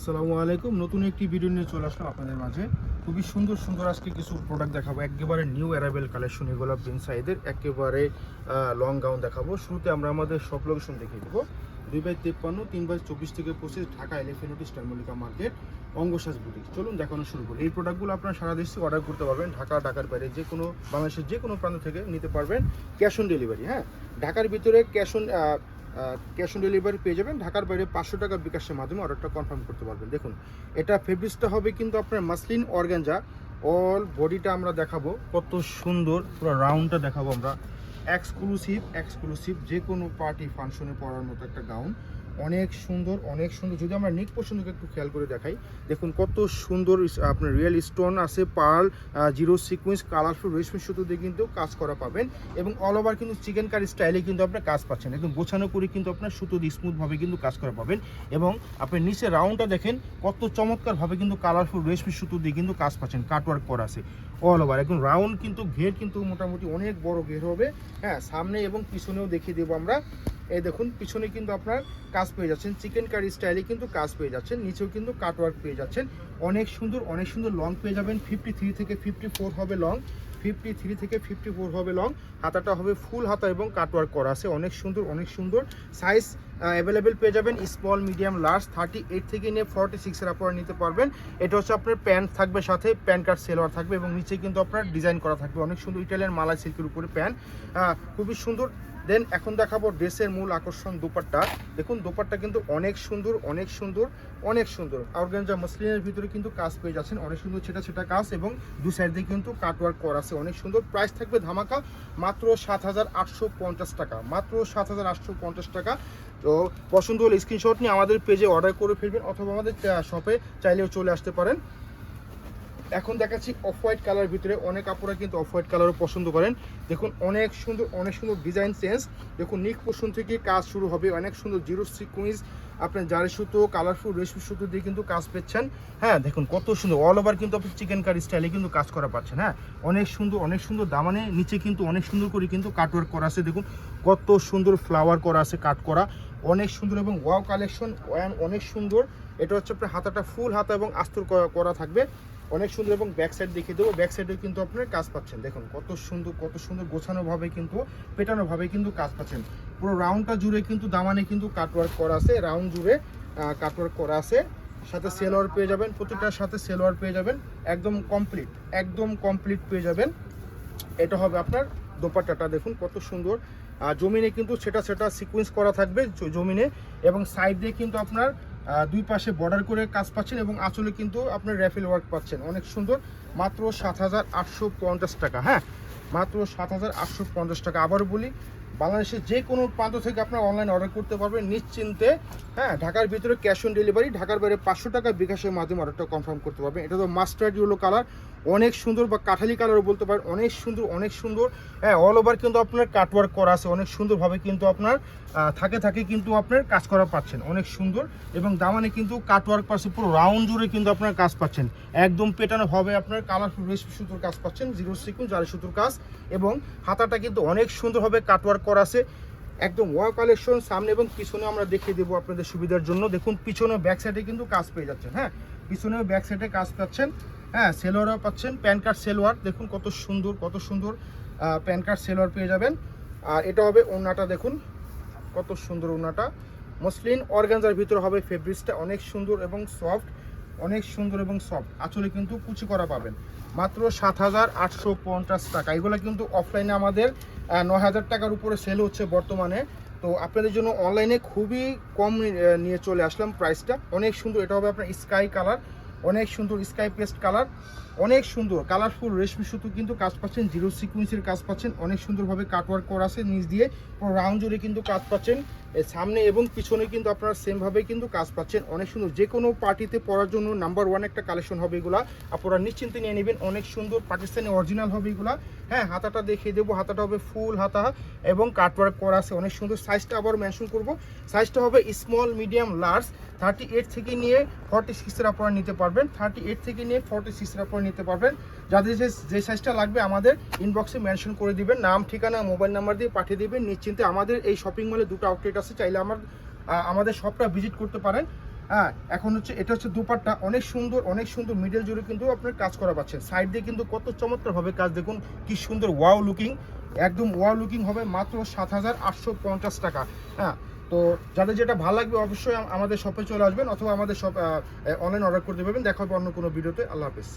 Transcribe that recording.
আসসালামু আলাইকুম। নতুন একটি ভিডিও নিয়ে চলে আসলাম আপনাদের মাঝে। খুবই সুন্দর সুন্দর আজকে কিছু প্রোডাক্ট দেখাবো। একেবারে নিউ অ্যারাইভেল কালেকশন এগুলো প্রিন্স সাইদের একেবারে লং গাউন দেখাবো। শুরুতে আমরা আমাদের সব লোকেশন দেখিয়ে দেবো। দুই বাই তেপ্পান্ন, তিন বাই চব্বিশ থেকে পঁচিশ, Dhaka এলিফেন্টি star Mallika market Angasaj boutique চলুন দেখানো শুরু করি। এই প্রোডাক্টগুলো আপনারা সারা দেশে অর্ডার করতে পারবেন। ঢাকা, ঢাকার বাইরে যে কোনো, বাংলাদেশের যে কোনো প্রান্ত থেকে নিতে পারবেন। ক্যাশ অন ডেলিভারি হ্যাঁ? ঢাকার ভিতরে cash on cash on delivery পেয়ে যাবেন। ঢাকার বাইরে পাঁচশো টাকা বিকাশের মাধ্যমে অর্ডারটা কনফার্ম করতে পারবেন। দেখুন, এটা ফেব্রিক্সটা হবে কিন্তু আপনার মাসলিন অর্গানজা অল বডিটা আমরা দেখাবো। কত সুন্দর, পুরো রাউন্ডটা দেখাবো আমরা। এক্সক্লুসিভ এক্সক্লুসিভ যে কোনো পার্টি ফাংশনে পড়ার মতো একটা গাউন অনেক সুন্দর অনেক সুন্দর। যদি আমরা নিক পছন্দকে একটু খেয়াল করে দেখাই, দেখুন কত সুন্দর আপনার রিয়েল স্টোন আছে পার্ল জিরো সিকুয়েন্স কালারফুল রেশমি সুতো দিয়ে কিন্তু কাজ করা পাবেন। এবং অল ওভার কিন্তু চিকেন কারি স্টাইলে কিন্তু আপনার কাজ পাচ্ছেন। একদম গোছানো করে কিন্তু আপনার সুতো দিয়ে স্মুথভাবে কিন্তু কাজ করা পাবেন। এবং আপনি নিচে রাউন্ডটা দেখেন, কত চমৎকারভাবে কিন্তু কালারফুল রেশমি সুতো দিয়ে কিন্তু কাজ পাচ্ছেন কাটওয়ার্ক করা আছে। অল ওভার একদম রাউন্ড কিন্তু ঘের কিন্তু মোটামুটি অনেক বড় ঘের হবে। হ্যাঁ সামনে এবং পিছনেও দেখিয়ে দেবো আমরা। এই দেখুন, পিছনে কিন্তু আপনার কাজ পেয়ে যাচ্ছেন। চিকেন কারি স্টাইলে কিন্তু কাজ পেয়ে যাচ্ছেন। নিচেও কিন্তু কাটওয়ার্ক পেয়ে যাচ্ছেন। অনেক সুন্দর অনেক সুন্দর লং পেয়ে যাবেন। ফিফটি থ্রি থেকে ফিফটি ফোর হবে লং ফিফটি থ্রি থেকে ফিফটি ফোর হবে লং হাতাটা হবে ফুল হাতা এবং কাটওয়ার্ক করা আছে। অনেক সুন্দর অনেক সুন্দর সাইজ অ্যাভেলেবেল পেয়ে যাবেন। Small medium large thirty eight থেকে নিয়ে ফর্টি সিক্সের আপনারা নিতে পারবেন। এটা হচ্ছে আপনার প্যান্ট থাকবে সাথে প্যান্ট কার্ড সেলোয়ার থাকবে এবং নিচে কিন্তু আপনার ডিজাইন করা থাকবে। অনেক সুন্দর ইটালিয়ান মালাই সিল্কের উপরে প্যান্ট খুবই সুন্দর দেন এখন দেখাবো ড্রেসের মূল আকর্ষণ দোপাট্টা। দেখুন, দোপাট্টা কিন্তু অনেক সুন্দর অনেক সুন্দর অনেক সুন্দর। অর্গানজা মসলিনের ভিতরে কিন্তু কাজ পেয়ে যাচ্ছেন। অনেক সুন্দর সেটা সেটা কাজ এবং দু সাইড দিয়ে কিন্তু কাটওয়ার্ক করা আছে। অনেক সুন্দর প্রাইস থাকবে ধামাকা মাত্র সাত হাজার আটশো পঞ্চাশ টাকা। মাত্র সাত হাজার আটশো পঞ্চাশ টাকা। তো পছন্দ হলে স্ক্রিনশট নিয়ে আমাদের পেজে অর্ডার করে ফেলবেন অথবা আমাদের শপে চাইলেও চলে আসতে পারেন। এখন দেখাচ্ছি অফ হোয়াইট কালার ভিতরে অনেক আপুরা কিন্তু অফ হোয়াইট কালারও পছন্দ করেন। দেখুন, অনেক সুন্দর অনেক সুন্দর ডিজাইন চেঞ্জ দেখুন, নিক পোষণ থেকে কাজ শুরু হবে। অনেক সুন্দর জিরো সিকুইন্স আপনার জারি সুতো কালারফুল রেশমি সুতো দিয়ে কিন্তু কাজ পেচ্ছেন। হ্যাঁ দেখুন, কত সুন্দর। অল ওভার কিন্তু আপনি চিকেন কারি স্টাইলে কিন্তু কাজ করা পাচ্ছেন হ্যাঁ? অনেক সুন্দর অনেক সুন্দর দামানে নিচে কিন্তু অনেক সুন্দর করে কিন্তু কাটওয়ার্ক করা আছে। দেখুন, কত সুন্দর ফ্লাওয়ার করা আছে কাট করা। অনেক সুন্দর এবং ওয়াও কালেকশন অনেক সুন্দর। এটা হচ্ছে আপনার হাতাটা ফুল হাতা এবং আস্তর করা- থাকবে। অনেক সুন্দর এবং ব্যাক সাইড দেখিয়ে দেবো। ব্যাক সাইডেও কিন্তু আপনার কাজ পাচ্ছেন। দেখুন কত সুন্দর কত সুন্দর গোছানোভাবে কিন্তু, পেটানোভাবে কিন্তু কাজ পাচ্ছেন। পুরো রাউন্ডটা জুড়ে কিন্তু দামানে কিন্তু কাটওয়ার্ক করা আছে রাউন্ড জুড়ে কাটওয়ার্ক করা আছে। সাথে সেলোয়ার পেয়ে যাবেন, প্রতিটার সাথে সেলোয়ার পেয়ে যাবেন। একদম কমপ্লিট একদম কমপ্লিট পেয়ে যাবেন। এটা হবে আপনার দোপাট্টাটা। দেখুন কত সুন্দর। জমিনে কিন্তু সেটা সেটা সিকোয়েন্স করা থাকবে জমিনে এবং সাইড দিয়ে কিন্তু আপনার দুই পাশে বর্ডার করে কাজ পাচ্ছেন এবং আঁচলে কিন্তু আপনার র্যাফেল ওয়ার্ক পাচ্ছেন। অনেক সুন্দর। মাত্র সাত হাজার আটশো পঞ্চাশ টাকা হ্যাঁ? মাত্র সাত হাজার আটশো পঞ্চাশ টাকা। আবারও বলি, বাংলাদেশের যে কোনো প্রান্ত থেকে আপনার অনলাইন অর্ডার করতে পারবেন নিশ্চিন্তে হ্যাঁ? ঢাকার ভিতরে ক্যাশ অন ডেলিভারি ঢাকার বাইরে পাঁচশো টাকা বিকাশের মাধ্যমে অর্ডারটা কনফার্ম করতে পারবেন। এটা তো মাস্টার্ড ইউলো কালার অনেক সুন্দর বা কাঠালি কালারও বলতে পারেন, অনেক সুন্দর অনেক সুন্দর। হ্যাঁ অল ওভার কিন্তু আপনার কাটওয়ার্ক করা আছে, অনেক সুন্দরভাবে কিন্তু আপনার থাকে থাকে কিন্তু আপনার কাজ করা পাচ্ছেন, অনেক সুন্দর। এবং দামানে কিন্তু কাটওয়ার্ক পাচ্ছে, পুরো রাউন্ড জুড়ে কিন্তু আপনার কাজ পাচ্ছেন। একদম পেটানো ভাবে আপনার কালারফুল রেশমি সুতোর কাজ পাচ্ছেন জিরো সিকুন জারি সুতোর কাজ। এবং হাতাটা কিন্তু অনেক সুন্দরভাবে কাটওয়ার্ক করা আছে। একদম ওয়ার কালেকশন সামনে এবং পিছনে আমরা দেখিয়ে দেবো আপনাদের সুবিধার জন্য। দেখুন, পিছনে ব্যাক সাইডে কিন্তু কাজ পেয়ে যাচ্ছেন হ্যাঁ? পিছনে ব্যাক সাইডে কাজ পাচ্ছেন। হ্যাঁ সেলোয়ারও পাচ্ছেন। প্যান কার্ড সেলোয়ার, দেখুন কত সুন্দর কত সুন্দর প্যান কার্ড সেলোয়ার পেয়ে যাবেন। আর এটা হবে ওনাটা দেখুন, কত সুন্দর ওনাটা মসলিন অর্গানজার ভিতরে হবে, ফেব্রিক্সটা অনেক সুন্দর এবং সফট, অনেক সুন্দর এবং সফট। আঁচলে কিন্তু কুচি করা পাবেন। মাত্র সাত হাজার আটশো পঞ্চাশ টাকা। এগুলো কিন্তু অফলাইনে আমাদের নয় হাজার টাকার উপরে সেল হচ্ছে বর্তমানে। তো আপনাদের জন্য অনলাইনে খুবই কম নিয়ে চলে আসলাম প্রাইসটা অনেক সুন্দর, এটা হবে আপনার স্কাই কালার অনেক সুন্দর স্কাই পেস্ট কালার অনেক সুন্দর কালারফুল রেশমি সুতো কিন্তু কাজ পাচ্ছেন জিরো সিকুয়েন্সের কাজ পাচ্ছেন, অনেক সুন্দরভাবে কাটওয়ার্ক করা আছে নিচ দিয়ে রাউন্ড জুড়ে কিন্তু কাজ পাচ্ছেন। সামনে এবং পিছনে কিন্তু আপনারা সেমভাবে কিন্তু কাজ পাচ্ছেন। অনেক সুন্দর। যে কোনো পার্টিতে পরার জন্য নাম্বার ওয়ান একটা কালেকশন হবে এগুলা। আপনারা নিশ্চিন্তে নিয়ে নেবেন। অনেক সুন্দর পাকিস্তানি অরিজিনাল হবে এগুলা। হ্যাঁ হাতাটা দেখিয়ে দেবো। হাতাটা হবে ফুল হাতা এবং কাটওয়ার্ক করা আছে। অনেক সুন্দর সাইজটা আবার মেনশন করব। সাইজটা হবে small medium large thirty eight থেকে নিয়ে ফর্টি সিক্সের আপনারা নিতে পারবেন। থার্টি এইট থেকে নিয়ে ফর্টি সিক্সের আপনারা নিতে পারবেন। যাদের যে যে সাইজটা লাগবে আমাদের ইনবক্সে মেনশন করে দিবেন। নাম, ঠিকানা মোবাইল নাম্বার দিয়ে পাঠিয়ে দেবেন। নিশ্চিন্তে আমাদের এই শপিং মলে দুটো আউটলেট আছে চাইলে আমার আমাদের শপটা ভিজিট করতে পারেন। হ্যাঁ এখন হচ্ছে, এটা হচ্ছে দুপাট্টা। অনেক সুন্দর অনেক সুন্দর মিডল জুড়ে কিন্তু আপনার কাজ করা পাচ্ছেন। সাইড দিয়ে কিন্তু কত চমৎকার হবে কাজ, দেখুন কি সুন্দর ওয়াও লুকিং একদম ওয়াও লুকিং হবে মাত্র সাত হাজার আটশো পঞ্চাশ টাকা। হ্যাঁ তো যাদের যেটা ভালো লাগবে অবশ্যই আমাদের শপে চলে আসবেন অথবা আমাদের শপ অনলাইন অর্ডার করতে পারবেন দেখা হবে অন্য কোনো ভিডিওতে আল্লাহ হাফিজ।